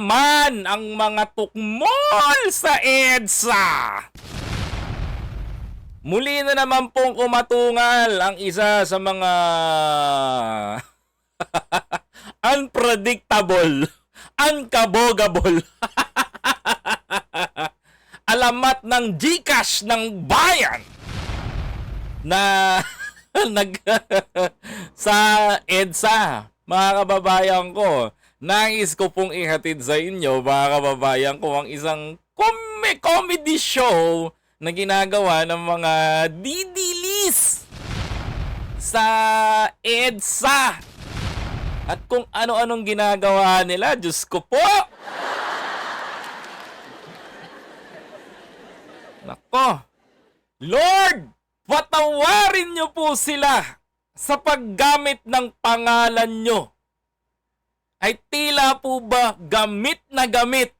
man ang mga tukmol sa EDSA. Muli na naman pong kumatungal ang isa sa mga unpredictable, unkabogable, alamat ng Gcash ng bayan na nag sa EDSA, mga kababayan ko. Nais ko pong ihatid sa inyo, mga kababayan ko, ang isang com- comedy show na ginagawa ng mga didilis sa EDSA. At kung ano-anong ginagawa nila, Diyos ko po! Nako! Lord! Patawarin niyo po sila sa paggamit ng pangalan nyo. Ay tila po ba gamit na gamit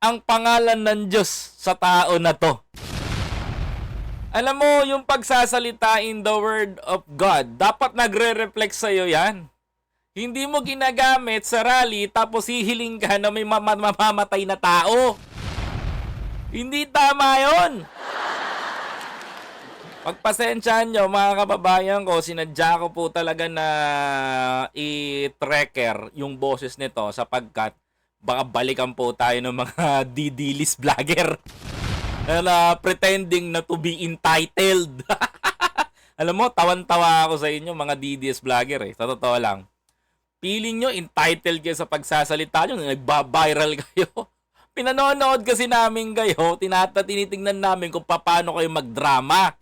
ang pangalan ng Diyos sa tao na to. Alam mo, yung pagsasalita in the Word of God, dapat nagre-reflect sa'yo yan. Hindi mo ginagamit sa rally tapos hihiling ka na may mama- mamamatay na tao. Hindi tama yon. Pagpasensyahan nyo, mga kababayan ko, sinadya ko po talaga na i-tracker yung boses nito sapagkat baka balikan po tayo ng mga didilis vlogger na pretending na to be entitled. Alam mo, tawan-tawa ako sa inyo, mga DDS vlogger eh. Sa totoo lang. Feeling nyo, entitled kayo sa pagsasalita nyo, nagba-viral kayo. Pinanonood kasi namin kayo, tinata tinitingnan namin kung paano kayo magdrama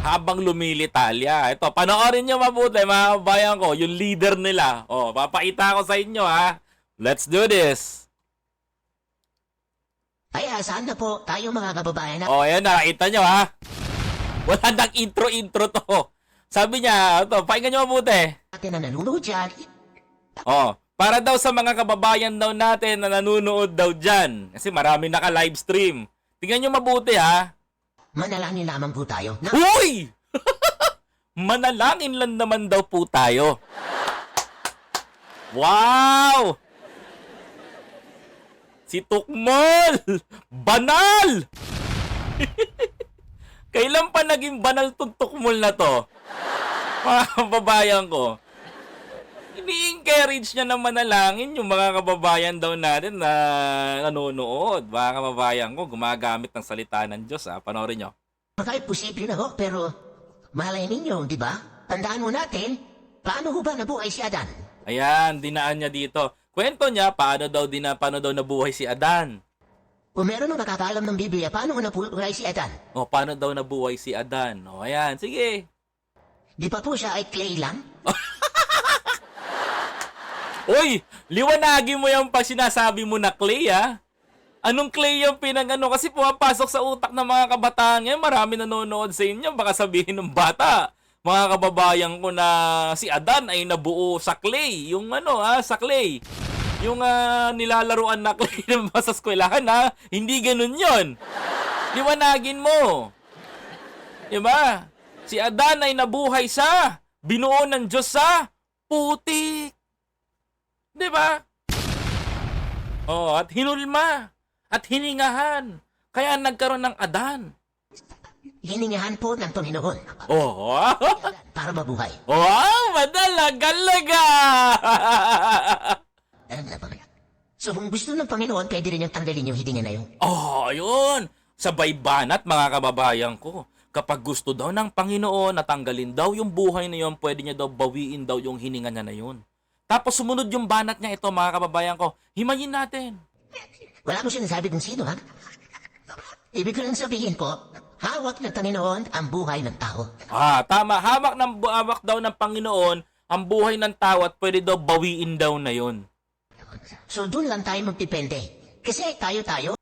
habang lumilitalya. Ito, panoorin nyo mabuti, mga kabayan ko, yung leader nila. O, papakita ko sa inyo, ha. Let's do this. Ay, saan na po tayo mga kababayan na O, ayan, nakita nyo, ha. Wala nang intro-intro to. Sabi niya, ito, pakinggan nyo mabuti. natin na nanonood dyan? Oh, para daw sa mga kababayan daw natin na nanonood daw dyan. Kasi marami naka-live stream. Tingnan nyo mabuti, ha. Manalangin lamang po tayo na Uy! Manalangin lang naman daw po tayo. Wow! Si Tukmol! Banal! Kailan pa naging banal tong Tukmol na to? Mga kababayan ko. Ini-encourage niya na manalangin yung mga kababayan daw natin na nanonood. Mga kababayan ko, gumagamit ng salita ng Diyos. Ha? Panoorin nyo. Kahit posible na ho, pero malay ninyo, di ba? Tandaan mo natin, paano ho ba nabuhay si Adan? Ayan, dinaan niya dito. Kwento niya, paano daw, dina, paano daw nabuhay si Adan. Kung meron nang nakakaalam ng Biblia, paano ho nabuhay si Adan? O, paano daw nabuhay si Adan. O, ayan, sige. Di ba po siya ay clay lang? Uy, liwanagin mo yung pag sinasabi mo na clay, ha? Anong clay yung pinagano? Kasi pumapasok sa utak ng mga kabataan ngayon. Marami nanonood sa inyo. Baka sabihin ng bata, mga kababayan ko na si Adan ay nabuo sa clay. Yung ano, ha? Sa clay. Yung ah, nilalaruan na clay ng sa eskwelahan, ha? Hindi ganun yon. Liwanagin mo. Diba? Si Adan ay nabuhay sa binuo ng Diyos sa putik. Diba? Oh, at hinulma. At hiningahan. Kaya nagkaroon ng Adan. Hiningahan po ng Panginoon Oh, para mabuhay. wow, madalagalaga! Alam na ba? So kung gusto ng Panginoon, pwede rin yung tanggalin yung hininga na yun. oh, yun. Sabay banat, mga kababayan ko. Kapag gusto daw ng Panginoon na tanggalin daw yung buhay na yun, pwede niya daw bawiin daw yung hininga niya na yun. Tapos sumunod yung banat niya ito, mga kababayan ko. Himayin natin. Wala mo sinasabi kung sino, ha? Ibig ko lang sabihin po, hawak ng Panginoon ang buhay ng tao. Ah, tama. Hawak ng hawak daw ng Panginoon ang buhay ng tao at pwede daw bawiin daw na yon. So doon lang tayo magdepende. Kasi tayo-tayo,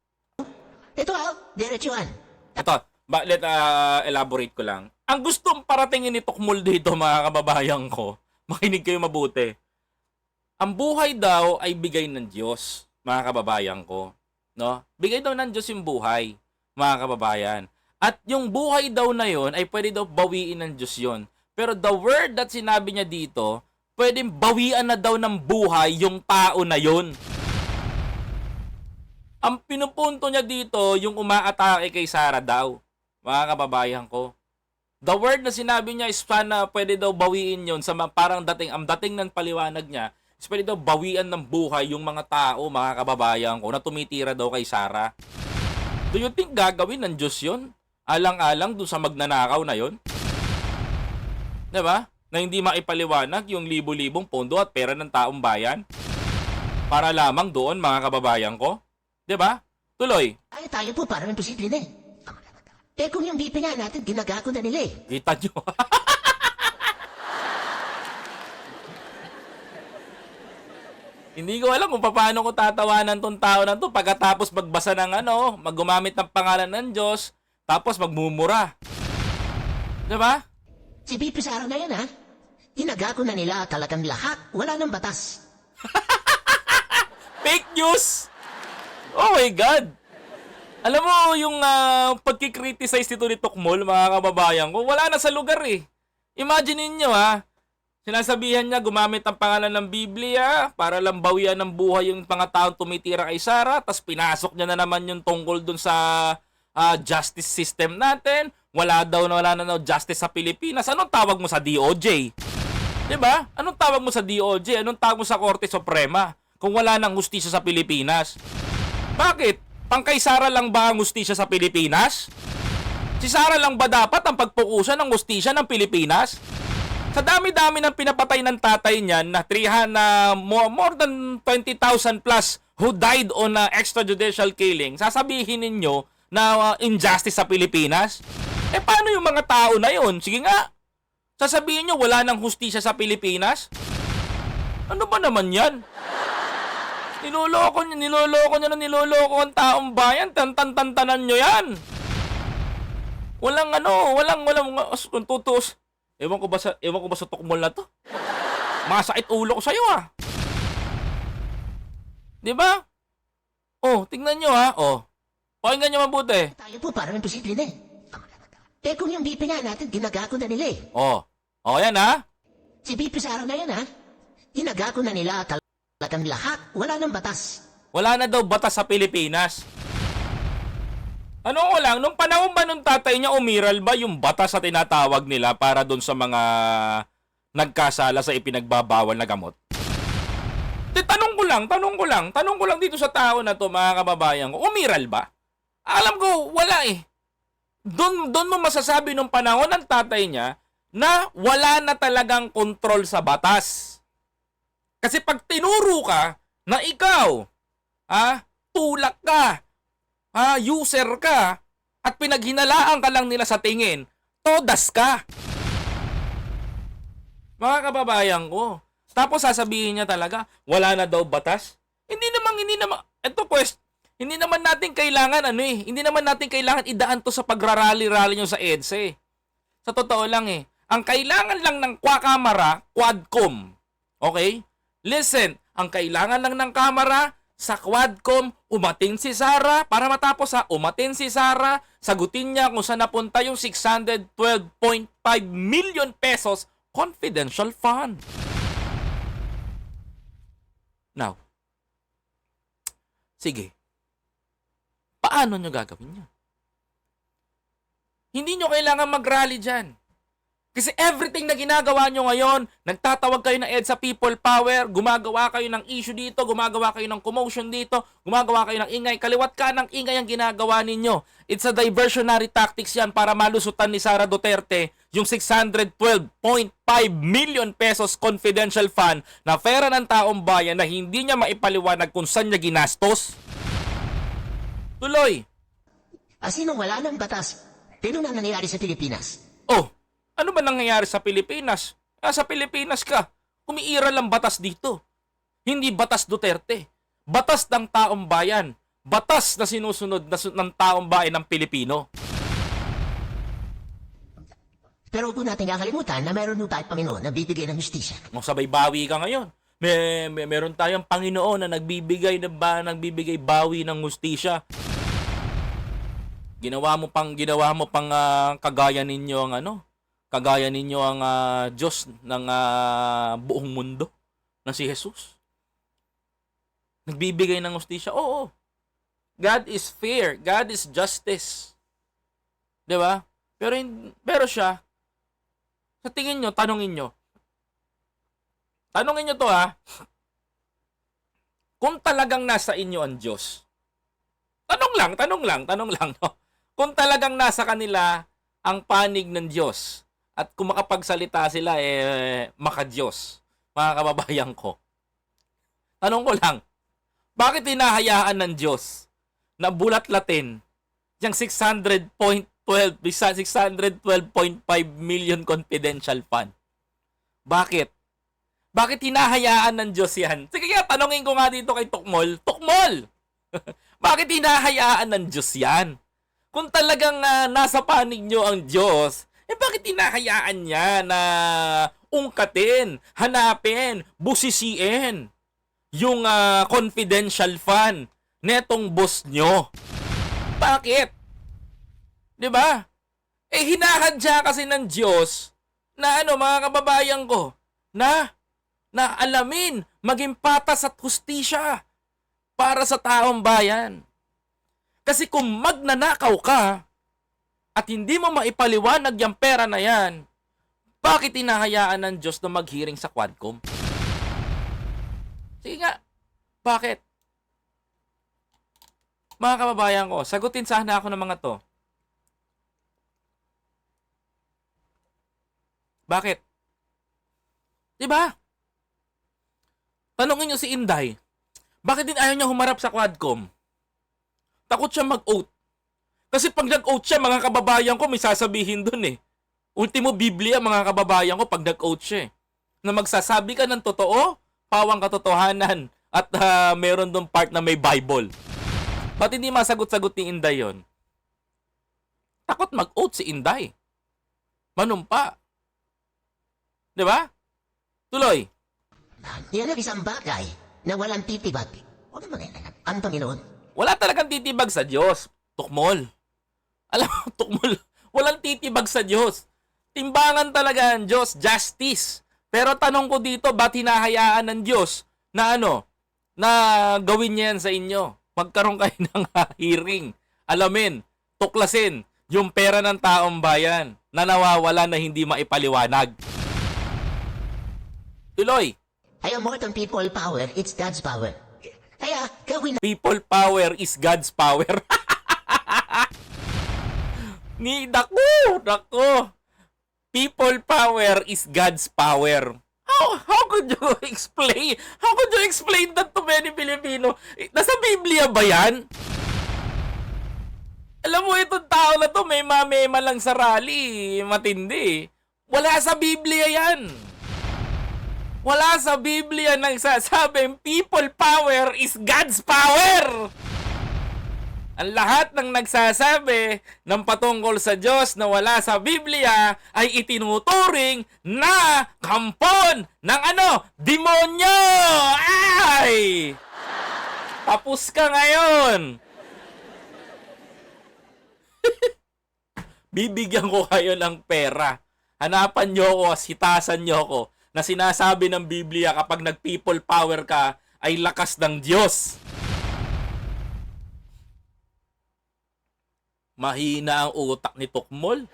ito ha, diretsuhan. Ito, ba, let ah, elaborate ko lang. Ang gustong paratingin ni Tukmul dito mga kababayan ko, makinig kayo mabuti. Ang buhay daw ay bigay ng Diyos, mga kababayan ko. No? Bigay daw ng Diyos yung buhay, mga kababayan. At yung buhay daw na yon ay pwede daw bawiin ng Diyos yon. Pero the word that sinabi niya dito, pwedeng bawian na daw ng buhay yung tao na yon. Ang pinupunto niya dito, yung umaatake kay Sarah daw. Mga kababayan ko. The word na sinabi niya is sana pwede daw bawiin yon sa parang dating, ang dating ng paliwanag niya, is pwede daw bawian ng buhay yung mga tao, mga kababayan ko, na tumitira daw kay Sarah. Do you think gagawin ng Diyos yun? Alang-alang dun sa magnanakaw na yon? 'Di ba? Na hindi maipaliwanag yung libo-libong pondo at pera ng taong bayan para lamang doon mga kababayan ko. 'Di ba? Tuloy. Ay, tayo po parang imposible na eh. Eh kung yung BP nga natin, ginagago na nila eh. Kita nyo. Hindi ko alam kung paano ko tatawanan tong tao na to pagkatapos magbasa ng ano, maggumamit ng pangalan ng Diyos, tapos magmumura. 'Di ba? Si sa araw na yan ha, ginagago na nila talagang lahat. Wala nang batas. Fake news! Oh my God! Alam mo, yung uh, pagkikriticize nito ni Tokmol, mga kababayan ko, wala na sa lugar eh. Imagine niyo ha, sinasabihan niya gumamit ng pangalan ng Biblia para lang bawian ng buhay yung mga taong tumitira kay Sarah, tapos pinasok niya na naman yung tungkol dun sa ah, justice system natin. Wala daw na wala na daw justice sa Pilipinas. Anong tawag mo sa DOJ? 'Di ba? Anong tawag mo sa DOJ? Anong tawag mo sa Korte Suprema? Kung wala nang hustisya sa Pilipinas. Bakit? Pang kay Sara lang ba ang hustisya sa Pilipinas? Si Sara lang ba dapat ang pagpukusan ng hustisya ng Pilipinas? Sa dami-dami ng pinapatay ng tatay niyan na 300 na more, than 20,000 plus who died on uh, extrajudicial killing, sasabihin ninyo na uh, injustice sa Pilipinas? Eh paano yung mga tao na yon? Sige nga, sasabihin nyo wala nang hustisya sa Pilipinas? Ano ba naman yan? Niloloko nyo, niloloko nyo na niloloko ang taong bayan. Tantan-tantanan nyo yan. Walang ano, walang, walang, kung tutus. Ewan ko ba sa, ewan ko ba sa tukmol na to? Masakit ulo ko sa'yo ah. Di ba? Oh, tingnan nyo ha. Oh. Pakinggan nyo mabuti. Tayo po parang imposible na eh. Eh kung yung BP nga natin, ginagago na nila eh. Oh. Oh, yan ha. Si BP sa araw na yan ha, ginagago na nila talagang lahat. Wala nang batas. Wala na daw batas sa Pilipinas. Ano ko lang, nung panahon ba nung tatay niya umiral ba yung batas sa tinatawag nila para doon sa mga nagkasala sa ipinagbabawal na gamot? Di, tanong ko lang, tanong ko lang, tanong ko lang dito sa tao na to, mga kababayan ko, umiral ba? Alam ko, wala eh. Doon, doon mo masasabi nung panahon ng tatay niya na wala na talagang kontrol sa batas. Kasi pag tinuro ka na ikaw, ah, tulak ka, ah, user ka, at pinaghinalaan ka lang nila sa tingin, todas ka. Mga kababayan ko. Tapos sasabihin niya talaga, wala na daw batas. Hindi naman, hindi naman, ito quest, hindi naman natin kailangan, ano eh, hindi naman natin kailangan idaan to sa pagrarally-rally nyo sa EDSA eh. Sa totoo lang eh. Ang kailangan lang ng kwa kamera, quadcom. Okay? Listen, ang kailangan lang ng kamera, sa quadcom, umatin si Sara para matapos ha, umatin si Sara, sagutin niya kung saan napunta yung 612.5 million pesos confidential fund. Now, sige, paano nyo gagawin yun? Hindi nyo kailangan mag-rally dyan. Kasi everything na ginagawa nyo ngayon, nagtatawag kayo ng EDSA People Power, gumagawa kayo ng issue dito, gumagawa kayo ng commotion dito, gumagawa kayo ng ingay, kaliwat ka ng ingay ang ginagawa ninyo. It's a diversionary tactics yan para malusutan ni Sara Duterte yung 612.5 million pesos confidential fund na pera ng taong bayan na hindi niya maipaliwanag kung saan niya ginastos. Tuloy. As in, wala nang batas. Pero na nangyayari sa Pilipinas. Oh, ano ba nangyayari sa Pilipinas? Ah, sa Pilipinas ka, umiiral ang batas dito. Hindi batas Duterte. Batas ng taong bayan. Batas na sinusunod na su- ng taong bayan ng Pilipino. Pero huwag natin kakalimutan na meron po tayong Panginoon na bibigay ng justisya. Kung sabay bawi ka ngayon. May, may meron tayong Panginoon na nagbibigay na ba nagbibigay bawi ng hustisya. Ginawa mo pang ginawa mo pang ah, kagaya ninyo ang ano? Kagaya ninyo ang ah, Diyos ng ah, buong mundo na si Jesus. Nagbibigay ng hustisya. Oo. God is fair. God is justice. 'Di ba? Pero pero siya sa tingin nyo, tanongin nyo. Tanongin nyo to ha. Kung talagang nasa inyo ang Diyos. Tanong lang, tanong lang, tanong lang. No? Kung talagang nasa kanila ang panig ng Diyos at kung makapagsalita sila, eh, maka-Diyos. Mga kababayan ko. Tanong ko lang, bakit hinahayaan ng Diyos na bulat-latin yung 600.12 612.5 million confidential fund? Bakit? Bakit hinahayaan ng Diyos yan? Sige nga, tanongin ko nga dito kay Tukmol. Tukmol! Bakit hinahayaan ng Diyos yan? Kung talagang ah, nasa panig nyo ang Diyos, eh bakit hinahayaan niya na ungkatin, hanapin, busisiin yung ah, confidential fund netong boss nyo? Bakit? 'Di ba? Eh hinahadya kasi ng Diyos na ano mga kababayan ko na na alamin maging patas at hustisya para sa taong bayan. Kasi kung magnanakaw ka at hindi mo maipaliwanag yung pera na yan, bakit hinahayaan ng Diyos na maghiring sa Quadcom? Sige nga, bakit? Mga kababayan ko, sagutin sana ako ng mga to. Bakit? 'Di ba? Tanungin niyo si Inday. Bakit din ayaw niya humarap sa Quadcom? Takot siya mag-oath. Kasi pag nag-oath siya, mga kababayan ko, may sasabihin dun eh. Ultimo Biblia, mga kababayan ko, pag nag-oath siya eh. Na magsasabi ka ng totoo, pawang katotohanan, at ah, meron dong part na may Bible. Ba't hindi masagot-sagot ni Inday yon? Takot mag-oath si Inday. Manumpa. Di ba? Tuloy. Yan ang isang bagay na walang titibag. Huwag naman ang Panginoon. Wala talagang titibag sa Diyos. Tukmol. Alam mo, tukmol. Walang titibag sa Diyos. Timbangan talaga ang Diyos. Justice. Pero tanong ko dito, ba't hinahayaan ng Diyos na ano, na gawin niya yan sa inyo? Magkaroon kayo ng hearing. Alamin, tuklasin yung pera ng taong bayan na nawawala na hindi maipaliwanag. Tuloy. Kaya more than people power, it's God's power. Kaya gawin People power is God's power. Ni dako, dako. People power is God's power. How how could you explain? How could you explain that to many Filipino? Nasa Biblia ba 'yan? Alam mo itong tao na to may mamema lang sa rally, matindi. Wala sa Biblia 'yan. Wala sa Biblia nagsasabing people power is God's power. Ang lahat ng nagsasabi ng patungkol sa Diyos na wala sa Biblia ay itinuturing na kampon ng ano? Demonyo! Ay! Tapos ka ngayon! Bibigyan ko kayo ng pera. Hanapan nyo ako, sitasan nyo ako na sinasabi ng Biblia kapag nag-people power ka ay lakas ng Diyos. Mahina ang utak ni Tukmol.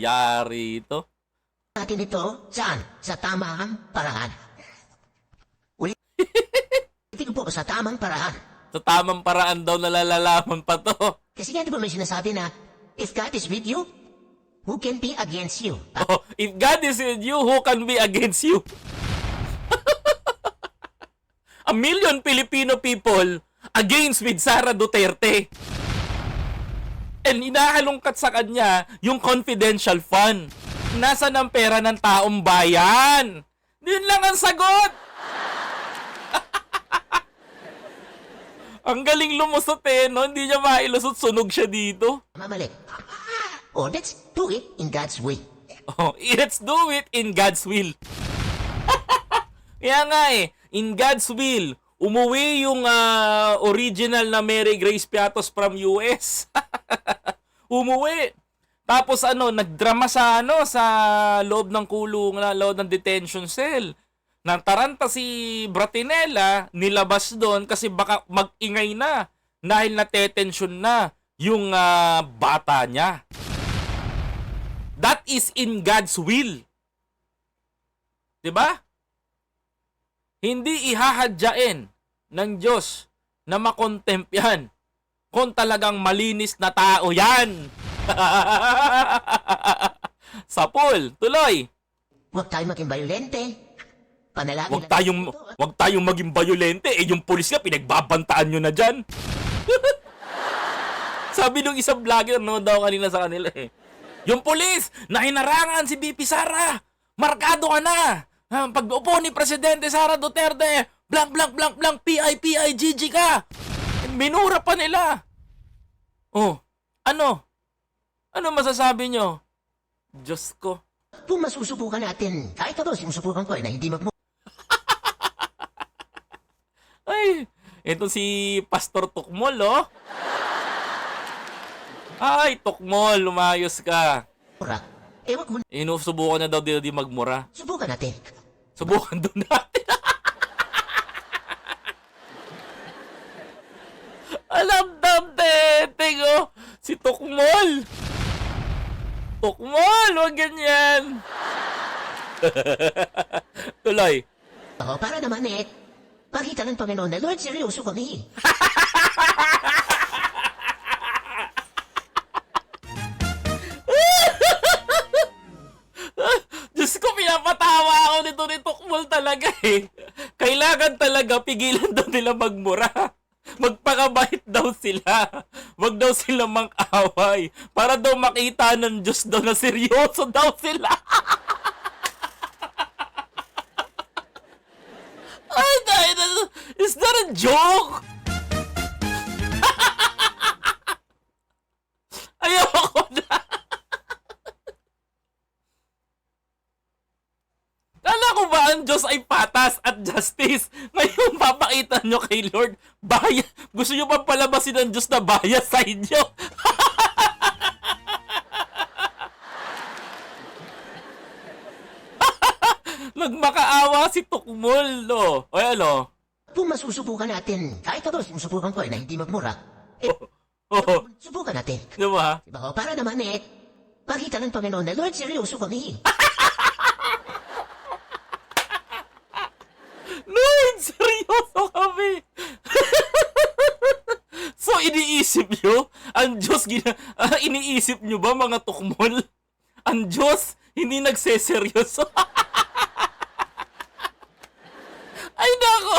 Yari ito. natin ito saan? Sa tamang paraan. Ulitin po sa tamang paraan. Sa tamang paraan daw nalalalaman pa to. Kasi nga di ba may sinasabi na, if God is with you, who can be against you? Oh, if God is with you, who can be against you? A million Filipino people against with Sara Duterte. And inahalungkat sa kanya yung confidential fund. Nasaan ang pera ng taong bayan? Yun lang ang sagot. ang galing lumusot eh, no? Hindi niya mailusot, sunog siya dito. Mamali. Oh, let's do it in God's way. Oh, let's do it in God's will. Kaya nga eh, in God's will, umuwi yung ah, original na Mary Grace Piatos from US. umuwi. Tapos ano, nagdrama sa ano sa loob ng kulong, na loob ng detention cell. Nantaranta si Bratinella, nilabas doon kasi baka mag-ingay na dahil natetensyon na yung ah, bata niya. That is in God's will. 'Di ba? Hindi ihahadyain ng Diyos na makontempt yan kung talagang malinis na tao yan. Sapul, tuloy. Huwag tayo maging violente. Panalangin Huwag lang tayong ah. wag tayong maging violente. Eh yung pulis nga pinagbabantaan nyo na diyan. Sabi nung isang vlogger no daw kanina sa kanila eh. Yung pulis na hinarangan si BP Sara. Markado ka na. Ah, Pag upo ni Presidente Sara Duterte, blank blank blank blank PI PI GG ka. Minura pa nila. Oh, ano? Ano masasabi nyo? Diyos ko. Kung masusubukan natin, kahit ako sinusubukan ko eh, na hindi magmo... Ay, ito si Pastor Tukmol, oh. Ay, Tukmol, lumayos ka. Mura. Eh, wag mo Inusubukan na daw di, di magmura. Subukan natin. Subukan doon natin. Alam dam teteng, oh. Si Tukmol. Tukmol, wag ganyan. Tuloy. Oo, para naman eh, pakita ng Panginoon na Lord, seryoso kami. Eh. Kailangan talaga pigilan daw nila magmura. Magpakabait daw sila. Wag daw sila mang-away. Para daw makita ng Diyos daw na seryoso daw sila. Is that a joke? Ang Diyos ay patas at justice? Ngayon papakita nyo kay Lord, baya, gusto nyo pa palabasin ng Diyos na bias sa inyo? Nagmakaawa si Tukmol, no? O ano? Kung masusubukan natin, kahit ako sinusubukan ko eh, na hindi magmura. Eh, Oh, subukan natin. di ba? Diba? O, para naman eh, pakita ng Panginoon na Lord, seryoso kami. Lord, seryoso kami. so, iniisip nyo? Ang Diyos, gina- ah, iniisip nyo ba mga tukmol? Ang Diyos, hindi nagseseryoso. Ay, nako.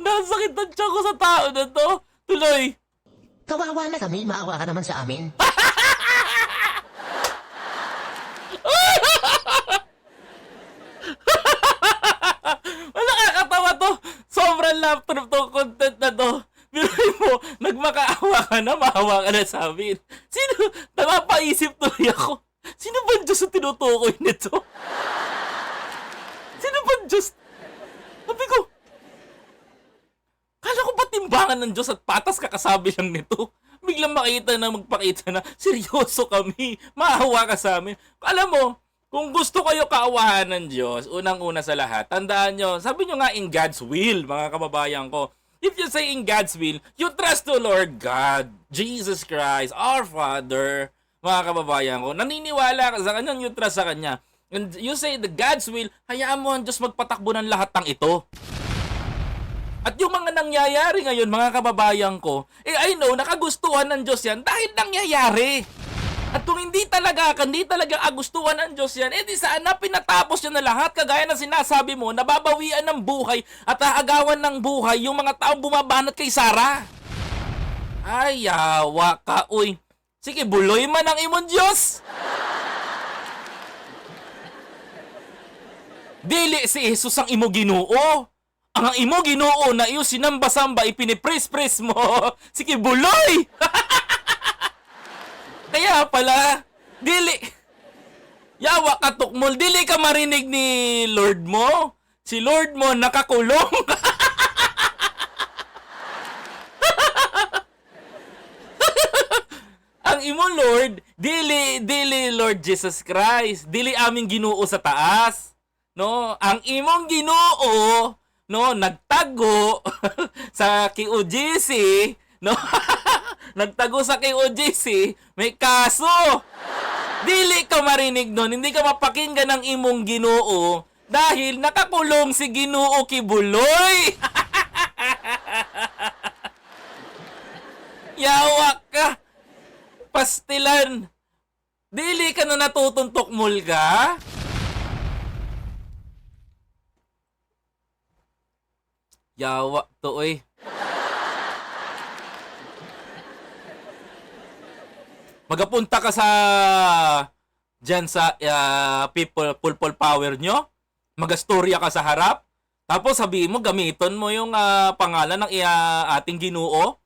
Nasakit ang tiyan ko sa tao na to. Tuloy. Kawawa na kami, maawa ka naman sa amin. Nakakatawa to. Sobrang laptop to content na to. Biruin mo, nagmakaawa ka na, maawa ka na sa amin. Sino, napapaisip tuloy ako. Sino ba Diyos ang tinutukoy nito? Sino ba Diyos? Sabi ko, kala ko ba timbangan ng Diyos at patas kakasabi lang nito? Biglang makita na magpakita na, seryoso kami, maawa ka sa amin. Alam mo, kung gusto kayo kaawahan ng Diyos, unang-una sa lahat, tandaan nyo, sabi nyo nga in God's will, mga kababayan ko. If you say in God's will, you trust the Lord God, Jesus Christ, our Father, mga kababayan ko. Naniniwala ka sa Kanya, you trust sa Kanya. And you say the God's will, hayaan mo ang Diyos magpatakbo ng lahat ng ito. At yung mga nangyayari ngayon, mga kababayan ko, eh I know, nakagustuhan ng Diyos yan dahil nangyayari. At kung hindi talaga, hindi talaga agustuhan ng Diyos yan, eh di sana pinatapos niya na lahat, kagaya na sinasabi mo, nababawian ng buhay at aagawan ng buhay yung mga taong bumabanat kay Sarah. Ay, yawa ka, uy. Sige, buloy man ang imong Diyos. Dili si Jesus ang imo ginoo. Ang imo ginoo na iyo sinamba-samba ipinipres-pres mo. Sige, buloy! Kaya pala, dili. Yawa ka tukmol, dili ka marinig ni Lord mo. Si Lord mo nakakulong. Ang imo Lord, dili dili Lord Jesus Christ, dili aming Ginoo sa taas. no, ang imong Ginoo no nagtago sa QGC, no? nagtago sa QGC, may kaso. Dili ka marinig nun, hindi ka mapakinggan ng imong Ginoo dahil nakakulong si Ginoo Kibuloy. Yawa ka. Pastilan. Dili ka na natutuntok mul ka? Yawa to oy. Magapunta ka sa dyan sa ah, people pulpul power nyo. Magastorya ka sa harap. Tapos sabihin mo gamiton mo yung ah, pangalan ng ah, ating Ginoo.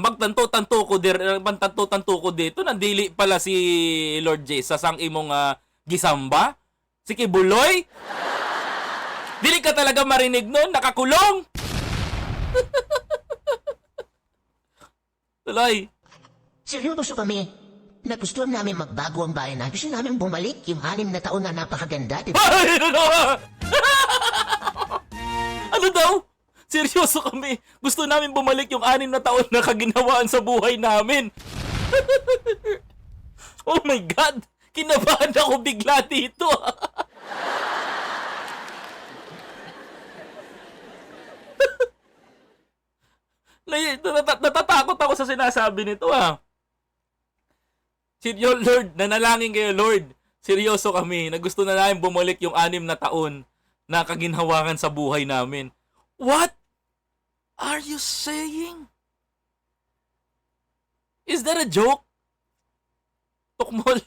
Magtanto-tanto ko dir magtanto-tanto ko dito nandili pala si Lord Jesus ang imong ah, gisamba. Si Kibuloy. Dili ka talaga marinig nun, nakakulong. Tuloy. Seryoso kami. Nagustuhan namin magbago ang bayan na. Gusto namin bumalik yung anim na taon na napakaganda. Diba? Ay, ano na? ano daw? Seryoso kami. Gusto namin bumalik yung anim na taon na kaginawaan sa buhay namin. oh my God! Kinabahan ako bigla dito. Natatakot ako sa sinasabi nito ah. Seryo, Lord, nanalangin kayo, Lord. Seryoso kami na gusto na namin bumalik yung anim na taon na kaginhawakan sa buhay namin. What are you saying? Is that a joke? Tukmol.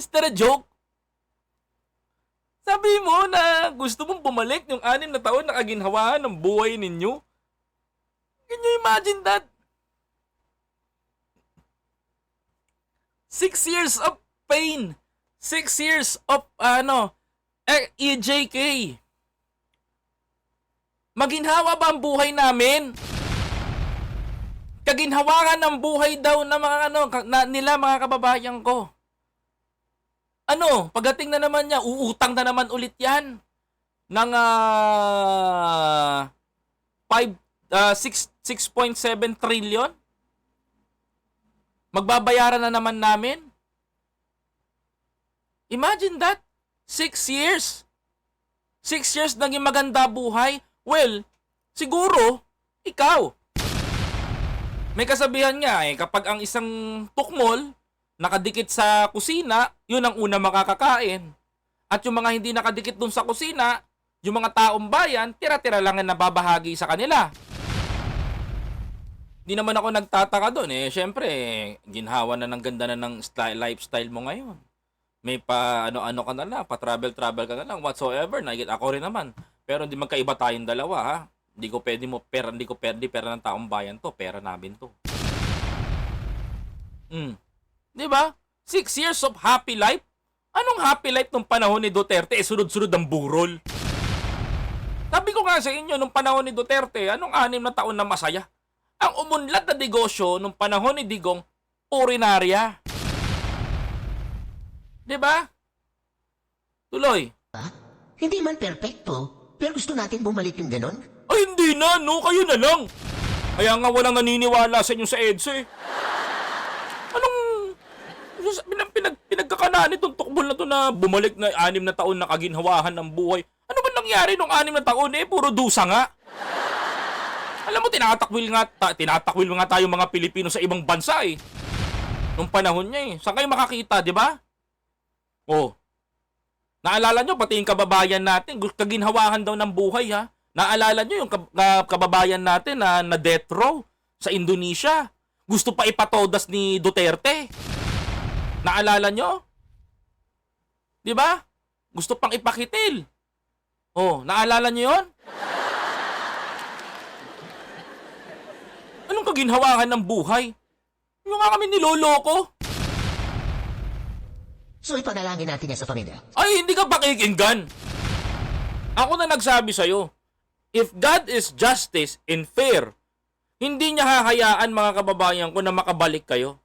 Is that a joke? Sabi mo na gusto mong bumalik yung anim na taon na kaginhawahan ng buhay ninyo? Can you imagine that? Six years of pain. Six years of, ano, eh, EJK. Maginhawa ba ang buhay namin? Kaginhawakan ng buhay daw na mga ano, na, nila mga kababayan ko. Ano, pagdating na naman niya, uutang na naman ulit yan. Ng ah 5 ah, 6 6.7 trillion. Magbabayaran na naman namin. Imagine that. Six years. Six years naging maganda buhay. Well, siguro, ikaw. May kasabihan nga eh, kapag ang isang tukmol nakadikit sa kusina, yun ang una makakakain. At yung mga hindi nakadikit dun sa kusina, yung mga taong bayan, tira-tira lang ang nababahagi sa kanila. Di naman ako nagtataka doon eh. Siyempre, ginhawa na ng ganda na ng style, lifestyle mo ngayon. May pa ano-ano ka na lang, pa travel-travel ka na lang, whatsoever. Nakikita ako rin naman. Pero hindi magkaiba tayong dalawa ha. Hindi ko pwede mo pera, hindi ko pwede pera ng taong bayan to, pera namin to. Hmm. 'Di ba? Six years of happy life? Anong happy life nung panahon ni Duterte? Eh, sunod-sunod ang burol. Sabi ko nga sa inyo, nung panahon ni Duterte, anong anim na taon na masaya? Ang umunlad na negosyo nung panahon ni Digong, purinarya. 'Di ba? Tuloy. Hindi man perfecto, pero gusto natin bumalik yung ganon. Ay, hindi na, no? Kayo na lang. Kaya nga walang naniniwala sa inyo sa EDSA eh. Anong... Pinag, pinag, pinagkakanaan itong tukbol na to na bumalik na anim na taon na kaginhawahan ng buhay. Ano ba nangyari nung anim na taon eh? Puro dusa nga. Alam mo, tinatakwil nga, ta, tinatakwil nga tayo mga Pilipino sa ibang bansa eh. Nung panahon niya eh. Saan kayo makakita, di ba? Oh. Naalala nyo, pati yung kababayan natin, kaginhawahan daw ng buhay ha. Naalala nyo yung kababayan natin na, na death row sa Indonesia. Gusto pa ipatodas ni Duterte. Naalala nyo? Di ba? Gusto pang ipakitil. Oh, naalala nyo yon? Kaginhawahan ng buhay? Yung nga kami niloloko. So ipanalangin natin yan sa pamilya. Ay, hindi ka pakikinggan. Ako na nagsabi sa'yo, if God is justice and fair, hindi niya hahayaan mga kababayan ko na makabalik kayo.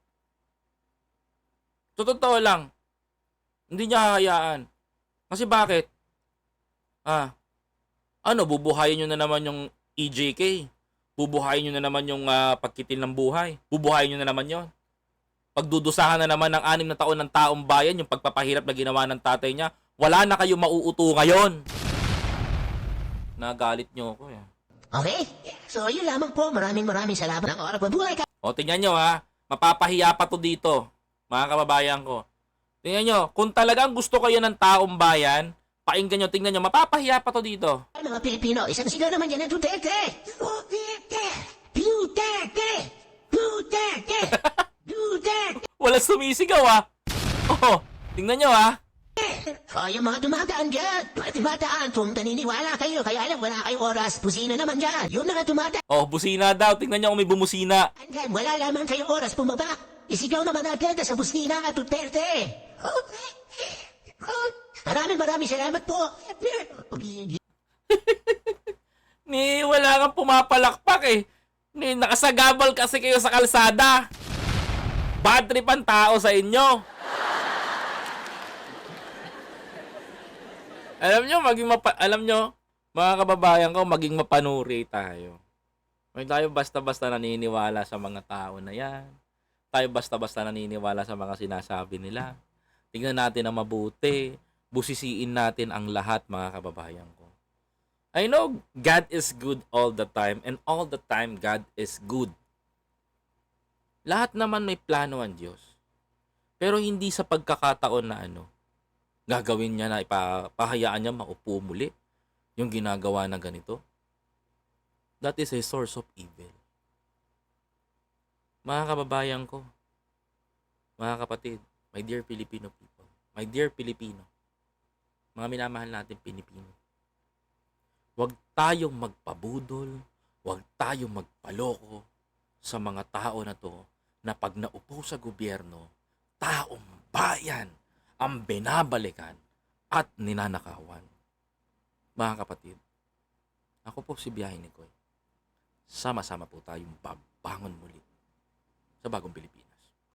Totoo lang. Hindi niya hahayaan. Kasi bakit? Ah, ano, bubuhayin nyo na naman yung EJK. Bubuhayin nyo na naman yung ah, pagkitil ng buhay. Bubuhayin nyo na naman yon. Pagdudusahan na naman ng anim na taon ng taong bayan, yung pagpapahirap na ginawa ng tatay niya, wala na kayo mauuto ngayon. Nagalit nyo ako eh. Okay? So, yun lamang po. Maraming maraming salamat ng oras. Mabuhay ka. O, tingnan nyo ha. Mapapahiya pa to dito. Mga kababayan ko. Tingnan nyo. Kung talagang gusto kayo ng taong bayan, painggan nyo, tingnan nyo. Mapapahiya pa to dito. Mga Pilipino, isang sigaw naman yan ng Duterte! Duterte! Duterte! Duterte! Duterte! Wala sumisigaw ha. Oh, tingnan nyo ha. O, yung mga dumadaan dyan, mga dumadaan, kung naniniwala kayo, kaya alam, wala kayong oras, busina naman dyan. Yung mga dumadaan Oh, busina daw. Tingnan nyo kung may bumusina. dyan, wala lamang kayong oras bumaba. Isigaw naman agad sa busina at Duterte! Oh, oh, maraming maraming salamat po. Ni wala kang pumapalakpak eh. Ni nakasagabal kasi kayo sa kalsada. Bad trip ang tao sa inyo. Alam nyo, maging mapa- alam nyo, mga kababayan ko, maging mapanuri tayo. Huwag tayo basta-basta naniniwala sa mga tao na yan. Tayo basta-basta naniniwala sa mga sinasabi nila. Tingnan natin ang mabuti. Busisiin natin ang lahat, mga kababayan ko. I know God is good all the time and all the time God is good. Lahat naman may plano ang Diyos. Pero hindi sa pagkakataon na ano, gagawin niya na ipahayaan niya maupo muli yung ginagawa na ganito. That is a source of evil. Mga kababayan ko, mga kapatid, my dear Filipino people, my dear Filipino, mga minamahal natin Pilipino, Huwag tayong magpabudol, huwag tayong magpaloko sa mga tao na to na pag naupo sa gobyerno, taong bayan ang binabalikan at ninanakawan. Mga kapatid, ako po si Biyahe ni. Sama-sama po tayong babangon muli sa bagong Pilipinas.